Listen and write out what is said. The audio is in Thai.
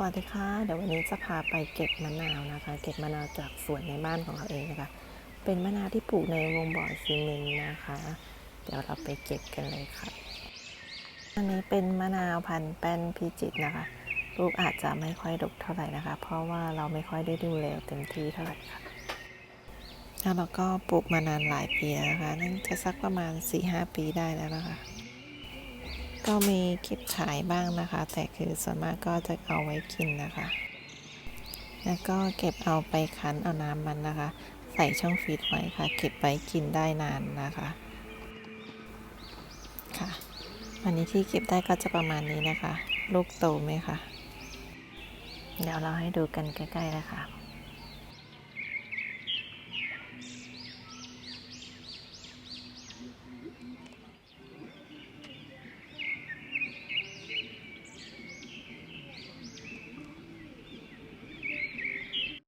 สวัสดีค่ะ เดี๋ยววันนี้จะพาไปเก็บมะนาวนะคะ เก็บมะนาวจากสวนในบ้านของเราเองนะคะ เป็นมะนาวที่ปลูกในวงบ่อซีเมนต์นะคะ เดี๋ยวเราไปเก็บกันเลยค่ะอันนี้เป็นมะนาวพันธุ์แป้นพิจิตนะคะ ลูกอาจจะไม่ค่อยดกเท่าไหร่นะคะ เพราะว่าเราไม่ค่อยได้ดูแลเต็มที่เท่าไหร่ค่ะ แล้วเราก็ปลูกมานานหลายปีแล้วนะคะนั่นจะสักประมาณ4-5ปีได้แล้วนะคะ ก็มีเก็บขายบ้างนะคะ แต่คือส่วนมากก็จะเอาไว้กินนะคะ แล้วก็เก็บเอาไปคั้นเอาน้ำมันนะคะ ใส่ช่องฟรีซไว้ค่ะ เก็บไว้กินได้นานนะคะค่ะ วันนี้ที่เก็บได้ก็จะประมาณนี้นะคะ ลูกโตไหมคะเดี๋ยวเราให้ดูกันใกล้ๆนะคะ